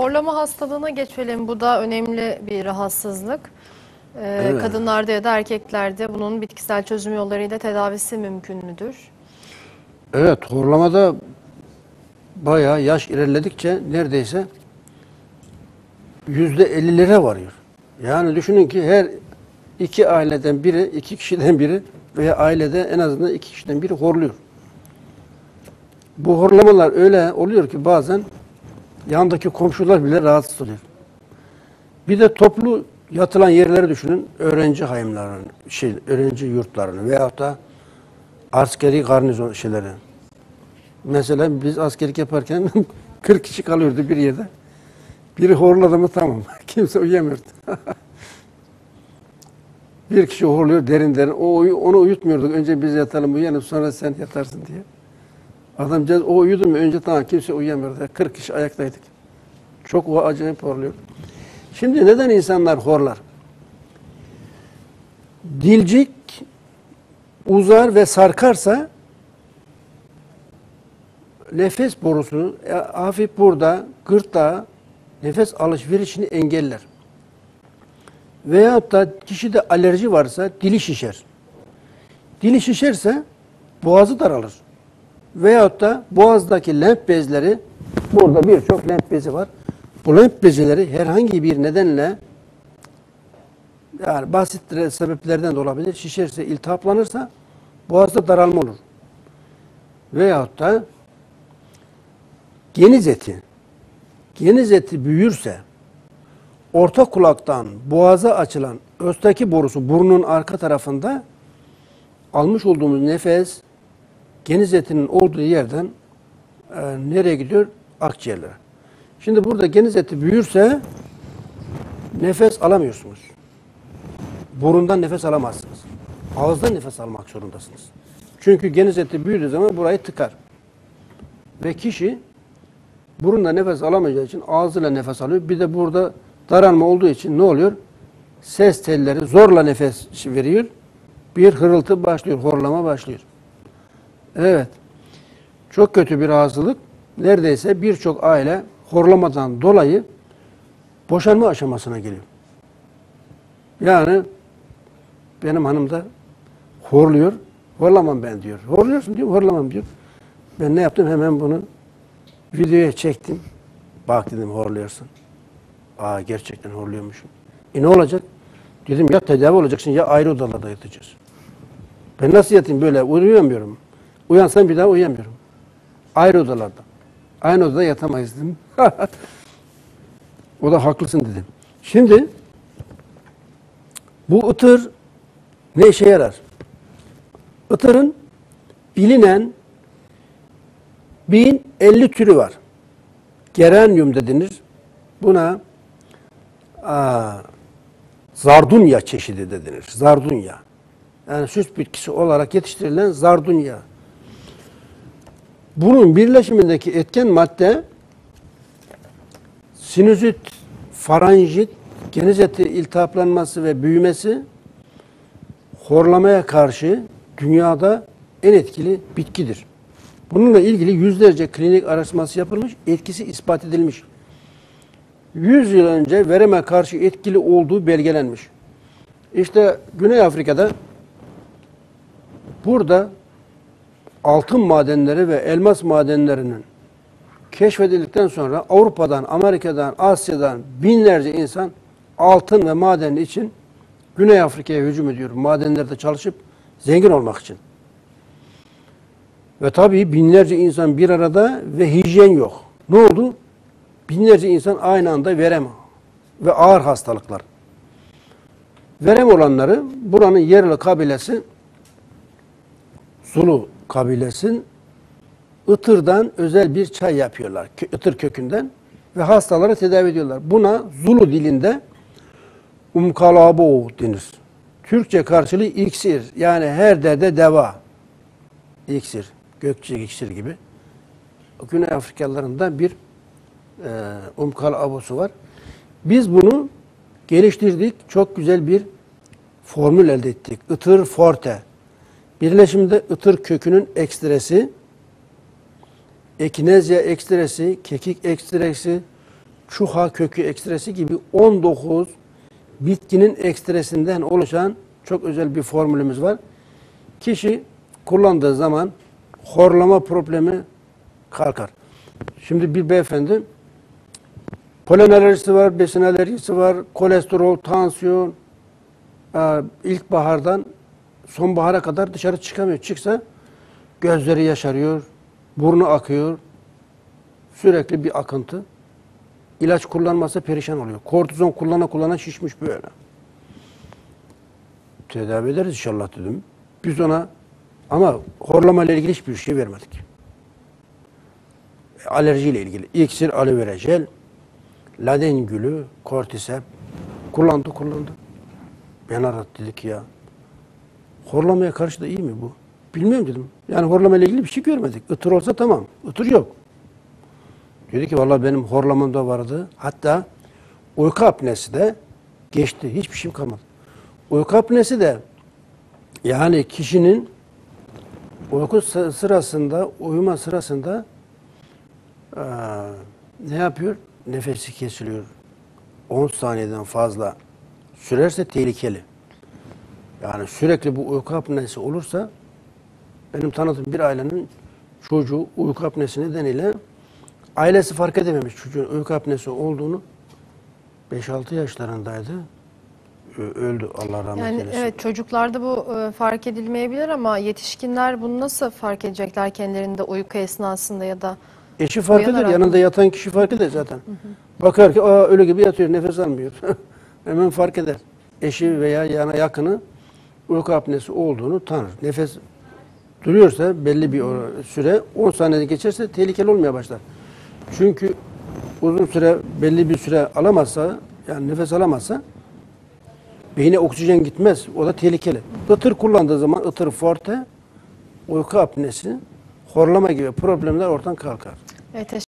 Horlama hastalığına geçelim. Bu da önemli bir rahatsızlık. Ee, Evet. Kadınlarda ya da erkeklerde bunun bitkisel çözüm yollarıyla tedavisi mümkün müdür? Evet, horlamada bayağı yaş ilerledikçe neredeyse yüzde ellilere varıyor. Yani düşünün ki her iki aileden biri, iki kişiden biri veya ailede en azından iki kişiden biri horluyor. Bu horlamalar öyle oluyor ki bazen yandaki komşular bile rahatsız oluyor. Bir de toplu yatılan yerleri düşünün. Öğrenci hayımlarını, şey, öğrenci yurtlarını veyahut da askeri garnizon şeyleri. Mesela biz askerlik yaparken 40 kişi kalıyordu bir yerde. Biri horladı mı tamam. Kimse uyuyamıyordu. bir kişi horluyor derin derin. O onu uyutmuyorduk. Önce biz yatalım uyanıp sonra sen yatarsın diye. Adamcağız o uyudu mu önce tamam kimse uyuyamıyordu. 40 kişi ayaktaydık. Çok o acayip horluyor. Şimdi neden insanlar horlar? Dilcik uzar ve sarkarsa nefes borusunu e, hafif burada gırtlağa nefes alışverişini engeller. Veyahut da kişide alerji varsa dili şişer. Dili şişerse boğazı daralır. Veyahut da boğazdaki lenf bezleri burada birçok lenf bezi var. Bu lenf bezleri herhangi bir nedenle yani basit sebeplerden de olabilir. Şişerse, iltihaplanırsa boğazda daralma olur. Veyahut da geniz eti, geniz eti büyürse orta kulaktan boğaza açılan östaki borusu burnun arka tarafında almış olduğumuz nefes geniz etinin olduğu yerden e, nereye gidiyor? Akciğerlere. Şimdi burada geniz eti büyürse nefes alamıyorsunuz. Burundan nefes alamazsınız. Ağızdan nefes almak zorundasınız. Çünkü geniz eti büyüdüğü zaman burayı tıkar. Ve kişi burunla nefes alamayacağı için ağzıyla nefes alıyor. Bir de burada daralma olduğu için ne oluyor? Ses telleri zorla nefes veriyor. Bir hırıltı başlıyor, horlama başlıyor. Evet. Çok kötü bir rahatsızlık. Neredeyse birçok aile horlamadan dolayı boşanma aşamasına geliyor. Yani benim hanım da horluyor. Horlamam ben diyor. Horluyorsun diyor, horlamam diyor. Ben ne yaptım? Hemen bunu videoya çektim. Bak dedim horluyorsun. Aa gerçekten horluyormuşum. E ne olacak? Dedim ya tedavi olacaksın ya ayrı odalarda yatacağız. Ben nasıl yatayım böyle? Uyuyamıyorum. Uyansam bir daha uyuyamıyorum. Ayrı odalarda. Aynı odada yatamayız dedim. o da haklısın dedim. Şimdi bu ıtır ne işe yarar? Itırın bilinen 1050 türü var. Geranium da denir. Buna aa, zardunya çeşidi de denir. Zardunya. Yani süs bitkisi olarak yetiştirilen zardunya. Bunun birleşimindeki etken madde sinüzit, faranjit, geniz eti iltihaplanması ve büyümesi horlamaya karşı dünyada en etkili bitkidir. Bununla ilgili yüzlerce klinik araştırması yapılmış, etkisi ispat edilmiş. 100 yıl önce vereme karşı etkili olduğu belgelenmiş. İşte Güney Afrika'da burada altın madenleri ve elmas madenlerinin keşfedildikten sonra Avrupa'dan, Amerika'dan, Asya'dan binlerce insan altın ve maden için Güney Afrika'ya hücum ediyor. Madenlerde çalışıp zengin olmak için. Ve tabii binlerce insan bir arada ve hijyen yok. Ne oldu? Binlerce insan aynı anda verem ve ağır hastalıklar. Verem olanları buranın yerli kabilesi Zulu kabilesin ıtırdan özel bir çay yapıyorlar. Itır kökünden ve hastaları tedavi ediyorlar. Buna Zulu dilinde umkalabo denir. Türkçe karşılığı iksir. Yani her derde deva. İksir. Gökçe iksir gibi. Güney Afrikalılarında bir e, umkalabosu var. Biz bunu geliştirdik. Çok güzel bir formül elde ettik. Itır forte. Birleşimde ıtır kökünün ekstresi, ekinezya ekstresi, kekik ekstresi, çuha kökü ekstresi gibi 19 bitkinin ekstresinden oluşan çok özel bir formülümüz var. Kişi kullandığı zaman horlama problemi kalkar. Şimdi bir beyefendi polen alerjisi var, besin alerjisi var, kolesterol, tansiyon, e, ilkbahardan sonbahara kadar dışarı çıkamıyor. Çıksa gözleri yaşarıyor, burnu akıyor, sürekli bir akıntı. İlaç kullanmasa perişan oluyor. Kortizon kullana kullana şişmiş böyle. Tedavi ederiz inşallah dedim. Biz ona ama horlama ile ilgili hiçbir şey vermedik. Alerjiyle ilgili iksir, aloe vera jel, laden gülü, kortisep kullandı kullandı. Ben aradı dedik ya. Horlamaya karşı da iyi mi bu? Bilmiyorum dedim. Yani horlama ile ilgili bir şey görmedik. Itır olsa tamam. Itır yok. Dedi ki vallahi benim horlamamda vardı. Hatta uyku apnesi de geçti. Hiçbir şeyim kalmadı. Uyku apnesi de yani kişinin uyku sı- sırasında, uyuma sırasında eee, ne yapıyor? Nefesi kesiliyor. 10 saniyeden fazla sürerse tehlikeli. Yani sürekli bu uyku apnesi olursa benim tanıdığım bir ailenin çocuğu uyku apnesi nedeniyle ailesi fark edememiş çocuğun uyku apnesi olduğunu 5-6 yaşlarındaydı. Öldü Allah rahmet Yani eylesin. evet çocuklarda bu e, fark edilmeyebilir ama yetişkinler bunu nasıl fark edecekler kendilerinde uyku esnasında ya da Eşi fark eder, yanında mı? yatan kişi fark eder zaten. Bakar ki Aa, ölü gibi yatıyor, nefes almıyor. Hemen fark eder. Eşi veya yana yakını uyku apnesi olduğunu tanır. Nefes duruyorsa belli bir süre 10 saniyede geçerse tehlikeli olmaya başlar. Çünkü uzun süre belli bir süre alamazsa yani nefes alamazsa beyine oksijen gitmez. O da tehlikeli. Itır kullandığı zaman ıtır forte uyku apnesi horlama gibi problemler ortadan kalkar. evet,